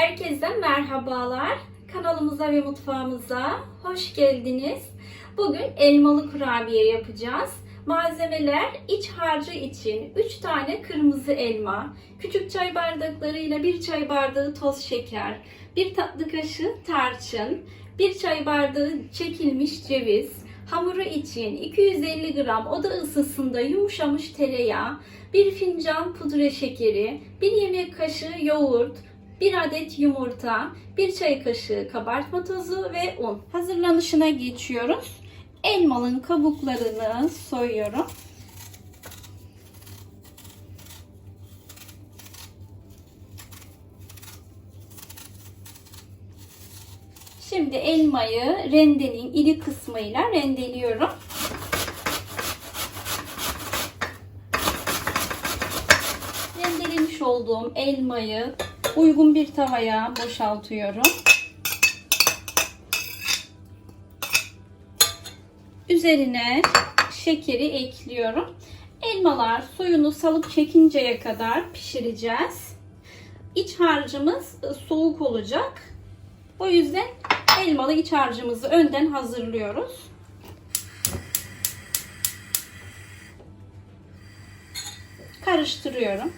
Herkese merhabalar. Kanalımıza ve mutfağımıza hoş geldiniz. Bugün elmalı kurabiye yapacağız. Malzemeler iç harcı için 3 tane kırmızı elma, küçük çay bardaklarıyla 1 çay bardağı toz şeker, 1 tatlı kaşığı tarçın, 1 çay bardağı çekilmiş ceviz, hamuru için 250 gram oda ısısında yumuşamış tereyağı, 1 fincan pudra şekeri, 1 yemek kaşığı yoğurt, 1 adet yumurta, 1 çay kaşığı kabartma tozu ve un. Hazırlanışına geçiyoruz. Elmanın kabuklarını soyuyorum. Şimdi elmayı rendenin iri kısmıyla rendeliyorum. Rendelemiş olduğum elmayı uygun bir tavaya boşaltıyorum. Üzerine şekeri ekliyorum. Elmalar suyunu salıp çekinceye kadar pişireceğiz. İç harcımız soğuk olacak. O yüzden elmalı iç harcımızı önden hazırlıyoruz. Karıştırıyorum.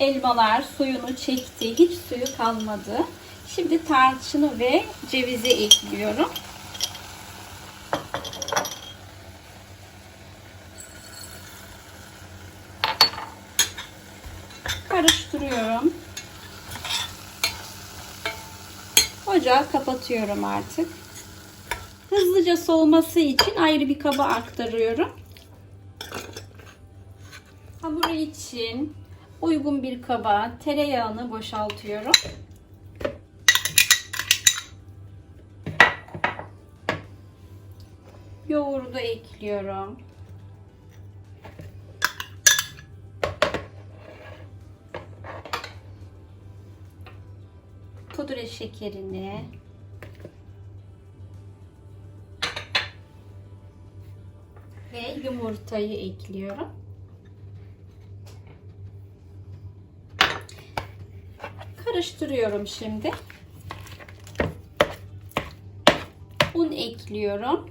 Elmalar suyunu çekti. Hiç suyu kalmadı. Şimdi tarçını ve cevizi ekliyorum. Karıştırıyorum. Ocağı kapatıyorum artık. Hızlıca soğuması için ayrı bir kaba aktarıyorum. Hamuru için uygun bir kaba tereyağını boşaltıyorum. Yoğurdu ekliyorum. Pudra şekerini ve yumurtayı ekliyorum. Karıştırıyorum şimdi. Un ekliyorum.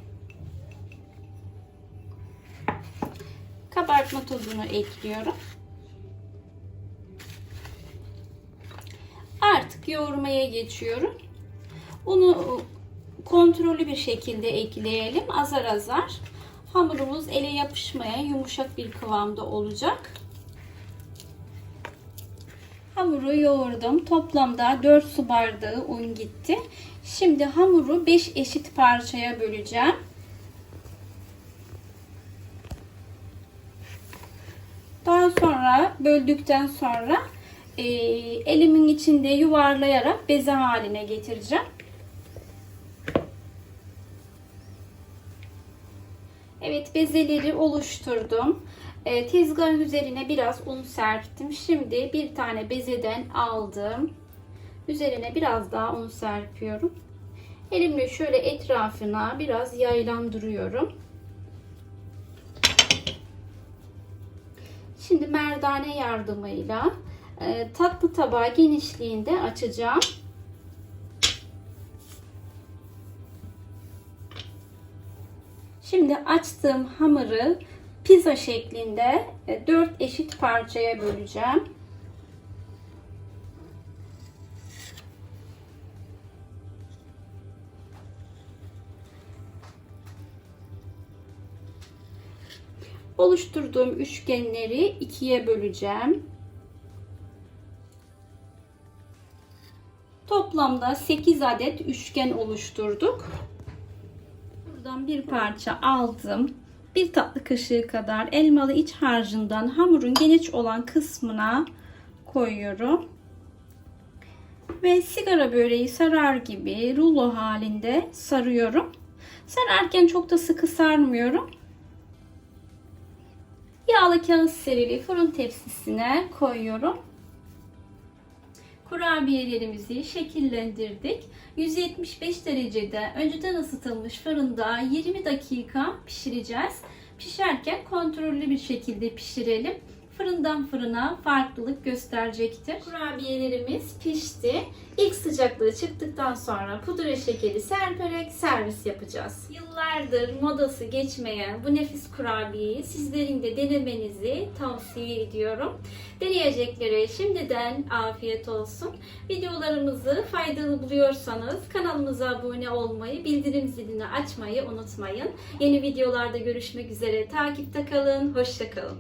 Kabartma tozunu ekliyorum. Artık yoğurmaya geçiyorum. Unu kontrollü bir şekilde ekleyelim. Azar azar. Hamurumuz ele yapışmaya yumuşak bir kıvamda olacak. Hamuru yoğurdum. Toplamda 4 su bardağı un gitti. Şimdi hamuru 5 eşit parçaya böleceğim. Daha sonra böldükten sonra e, elimin içinde yuvarlayarak beze haline getireceğim. Evet bezeleri oluşturdum. E, tezgahın üzerine biraz un serptim. Şimdi bir tane bezeden aldım. Üzerine biraz daha un serpiyorum. Elimle şöyle etrafına biraz yaylandırıyorum. Şimdi merdane yardımıyla e, tatlı tabağı genişliğinde açacağım. Şimdi açtığım hamuru pizza şeklinde 4 eşit parçaya böleceğim. Oluşturduğum üçgenleri ikiye böleceğim. Toplamda 8 adet üçgen oluşturduk. Buradan bir parça aldım. Bir tatlı kaşığı kadar elmalı iç harcından hamurun geniş olan kısmına koyuyorum. Ve sigara böreği sarar gibi rulo halinde sarıyorum. Sararken çok da sıkı sarmıyorum. Yağlı kağıt serili fırın tepsisine koyuyorum. Kurabiyelerimizi şekillendirdik. 175 derecede önceden ısıtılmış fırında 20 dakika pişireceğiz. Pişerken kontrollü bir şekilde pişirelim. Fırından fırına farklılık gösterecektir. Kurabiyelerimiz pişti. İlk sıcaklığı çıktıktan sonra pudra şekeri serperek servis yapacağız. Yıllardır modası geçmeyen bu nefis kurabiyeyi sizlerin de denemenizi tavsiye ediyorum. Deneyeceklere şimdiden afiyet olsun. Videolarımızı faydalı buluyorsanız kanalımıza abone olmayı, bildirim zilini açmayı unutmayın. Yeni videolarda görüşmek üzere. Takipte kalın. Hoşça kalın.